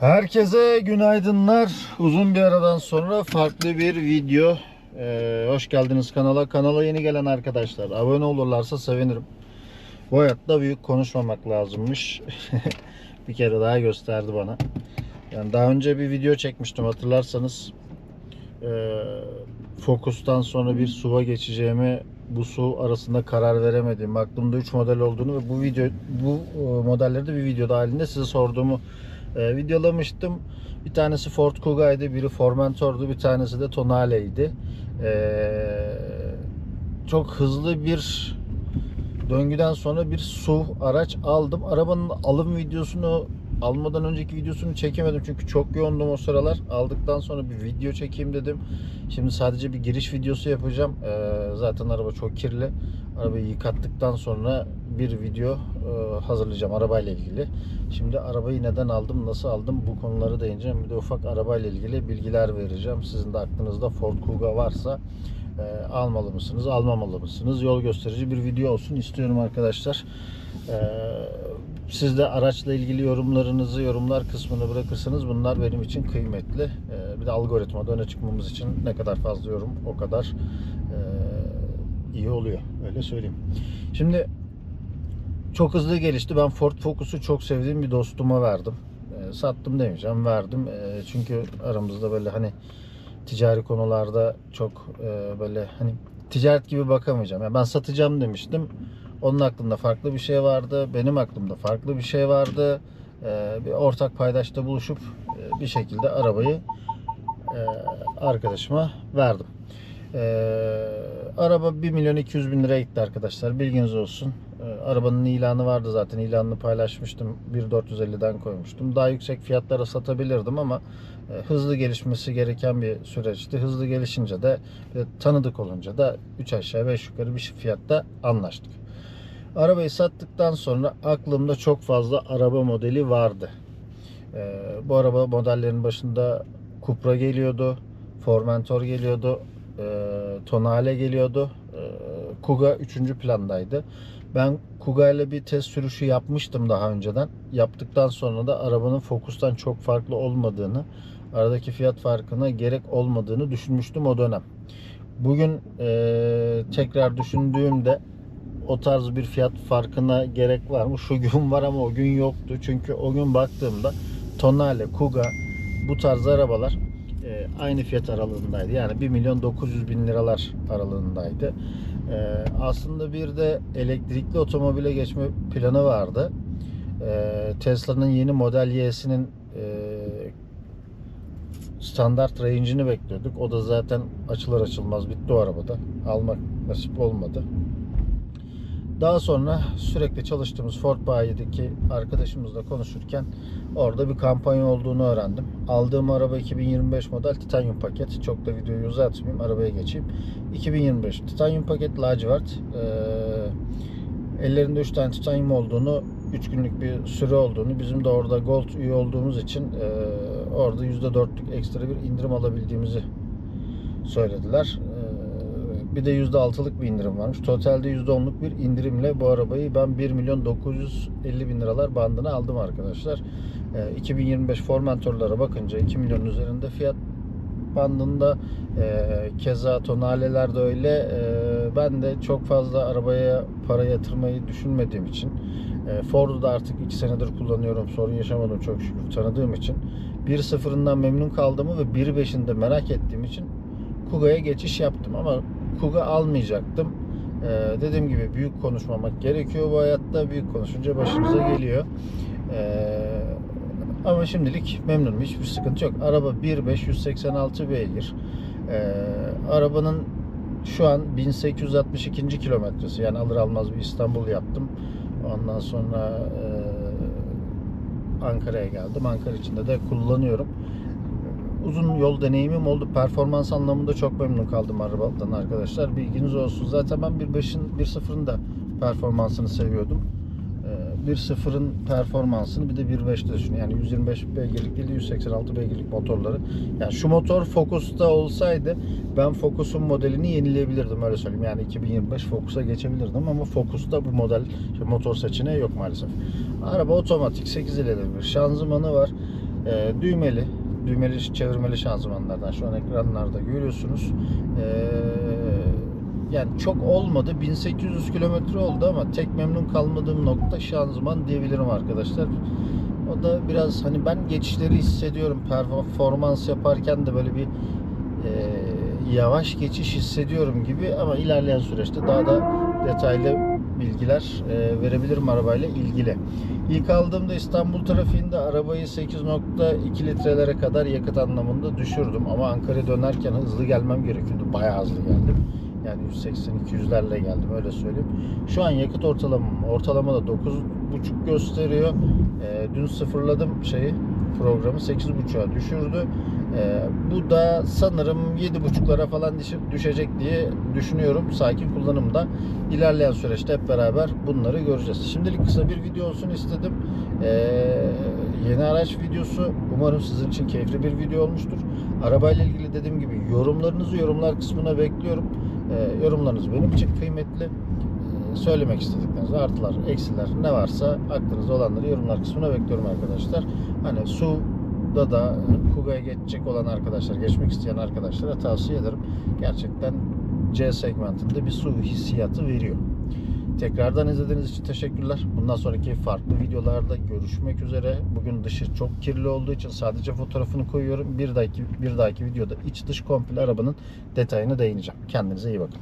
Herkese günaydınlar. Uzun bir aradan sonra farklı bir video. Ee, hoş geldiniz kanala. Kanala yeni gelen arkadaşlar abone olurlarsa sevinirim. Bu hayatta büyük konuşmamak lazımmış. bir kere daha gösterdi bana. Yani daha önce bir video çekmiştim hatırlarsanız. Ee, Focus'tan sonra bir SUV'a geçeceğimi bu SUV arasında karar veremedim. Aklımda 3 model olduğunu ve bu video bu e, modelleri de bir videoda halinde size sorduğumu e, videolamıştım. Bir tanesi Ford Kuga'ydı, biri Formentor'du, bir tanesi de Tonale'ydi. E, çok hızlı bir döngüden sonra bir SUV araç aldım. Arabanın alım videosunu almadan önceki videosunu çekemedim çünkü çok yoğundum o sıralar. Aldıktan sonra bir video çekeyim dedim. Şimdi sadece bir giriş videosu yapacağım. Ee, zaten araba çok kirli. Arabayı yıkattıktan sonra bir video e, hazırlayacağım arabayla ilgili. Şimdi arabayı neden aldım, nasıl aldım bu konuları değineceğim. Bir de ufak arabayla ilgili bilgiler vereceğim. Sizin de aklınızda Ford Kuga varsa e, almalı mısınız, almamalı mısınız? Yol gösterici bir video olsun istiyorum arkadaşlar. E, siz de araçla ilgili yorumlarınızı yorumlar kısmına bırakırsanız bunlar benim için kıymetli. Bir de algoritmada öne çıkmamız için ne kadar fazla yorum o kadar iyi oluyor. Öyle söyleyeyim. Şimdi çok hızlı gelişti. Ben Ford Focus'u çok sevdiğim bir dostuma verdim. E, sattım demeyeceğim, verdim. E, çünkü aramızda böyle hani ticari konularda çok e, böyle hani ticaret gibi bakamayacağım. Yani ben satacağım demiştim. Onun aklında farklı bir şey vardı. Benim aklımda farklı bir şey vardı. E, bir ortak paydaşta buluşup e, bir şekilde arabayı e, arkadaşıma verdim. E, araba 1 milyon 200 bin liraya gitti arkadaşlar. Bilginiz olsun. E, arabanın ilanı vardı zaten. İlanını paylaşmıştım. 1.450'den koymuştum. Daha yüksek fiyatlara satabilirdim ama e, hızlı gelişmesi gereken bir süreçti. Hızlı gelişince de e, tanıdık olunca da 3 aşağı 5 yukarı bir fiyatta anlaştık. Arabayı sattıktan sonra aklımda çok fazla araba modeli vardı. E, bu araba modellerin başında Cupra geliyordu, Formentor geliyordu, e, Tonale geliyordu, e, Kuga 3. plandaydı. Ben Kuga ile bir test sürüşü yapmıştım daha önceden. Yaptıktan sonra da arabanın Focus'tan çok farklı olmadığını, aradaki fiyat farkına gerek olmadığını düşünmüştüm o dönem. Bugün e, tekrar düşündüğümde o tarz bir fiyat farkına gerek var mı? Şu gün var ama o gün yoktu. Çünkü o gün baktığımda Tonale, Kuga bu tarz arabalar e, aynı fiyat aralığındaydı. Yani 1 milyon 900 bin liralar aralığındaydı. E, aslında bir de elektrikli otomobile geçme planı vardı. E, Tesla'nın yeni Model Y'sinin standart range'ini bekliyorduk. O da zaten açılır açılmaz bitti o arabada. Almak nasip olmadı. Daha sonra sürekli çalıştığımız Ford Bayi'deki arkadaşımızla konuşurken orada bir kampanya olduğunu öğrendim. Aldığım araba 2025 model titanyum paket. Çok da videoyu uzatmayayım. Arabaya geçeyim. 2025 titanyum paket lacivert. Ee, ellerinde 3 tane titanyum olduğunu 3 günlük bir süre olduğunu bizim de orada gold üye olduğumuz için e, orada %4'lük ekstra bir indirim alabildiğimizi söylediler. Ee, bir de %6'lık bir indirim varmış. Totalde %10'luk bir indirimle bu arabayı ben 1 milyon 950 bin liralar bandına aldım arkadaşlar. Ee, 2025 Formentor'lara bakınca 2 milyonun üzerinde fiyat bandında e, keza tonaleler de öyle. E, ben de çok fazla arabaya para yatırmayı düşünmediğim için e, Ford'u da artık 2 senedir kullanıyorum. Sorun yaşamadım çok şükür tanıdığım için. 1.0'ından memnun kaldığımı ve 1.5'inde merak ettiğim için Kuga'ya geçiş yaptım ama Kuga almayacaktım. Ee, dediğim gibi büyük konuşmamak gerekiyor bu hayatta. Büyük konuşunca başınıza geliyor. Ee, ama şimdilik memnunum. Hiçbir sıkıntı yok. Araba 1.5 186 beygir. Ee, arabanın şu an 1862. kilometresi. Yani alır almaz bir İstanbul yaptım. Ondan sonra e, Ankara'ya geldim. Ankara içinde de kullanıyorum uzun yol deneyimim oldu. Performans anlamında çok memnun kaldım arabadan arkadaşlar. Bilginiz olsun. Zaten ben 1.5'in 1.0'ın da performansını seviyordum. Ee, 1.0'ın performansını bir de 1.5'te düşün. Yani 125 beygirlik değil de 186 beygirlik motorları. Yani şu motor Focus'ta olsaydı ben Focus'un modelini yenileyebilirdim öyle söyleyeyim. Yani 2025 Focus'a geçebilirdim ama Focus'ta bu model işte motor seçeneği yok maalesef. Araba otomatik 8 ileri bir şanzımanı var. Ee, düğmeli, düğmeli çevirmeli şanzımanlardan şu an ekranlarda görüyorsunuz. Ee, yani çok olmadı. 1800 kilometre oldu ama tek memnun kalmadığım nokta şanzıman diyebilirim arkadaşlar. O da biraz hani ben geçişleri hissediyorum. Performans yaparken de böyle bir e, yavaş geçiş hissediyorum gibi ama ilerleyen süreçte daha da detaylı bilgiler e, verebilirim arabayla ilgili. İlk aldığımda İstanbul trafiğinde arabayı 8.2 litrelere kadar yakıt anlamında düşürdüm ama Ankara'ya dönerken hızlı gelmem gerekiyordu. Bayağı hızlı geldim. Yani 180-200'lerle geldim öyle söyleyeyim. Şu an yakıt ortalamam ortalamada 9.5 gösteriyor. E, dün sıfırladım şeyi programı 8.5'a düşürdü. E, bu da sanırım 7.5'lara falan düşecek diye düşünüyorum sakin kullanımda. İlerleyen süreçte hep beraber bunları göreceğiz. Şimdilik kısa bir video olsun istedim. E, yeni araç videosu umarım sizin için keyifli bir video olmuştur. Arabayla ilgili dediğim gibi yorumlarınızı yorumlar kısmına bekliyorum. E, yorumlarınız benim için kıymetli. Söylemek istedikleriniz artılar, eksiler ne varsa aklınızda olanları yorumlar kısmına bekliyorum arkadaşlar. Hani su da da Kuga'ya geçecek olan arkadaşlar, geçmek isteyen arkadaşlara tavsiye ederim. Gerçekten C segmentinde bir su hissiyatı veriyor. Tekrardan izlediğiniz için teşekkürler. Bundan sonraki farklı videolarda görüşmek üzere. Bugün dışı çok kirli olduğu için sadece fotoğrafını koyuyorum. Bir dahaki bir dahaki videoda iç dış komple arabanın detayına değineceğim. Kendinize iyi bakın.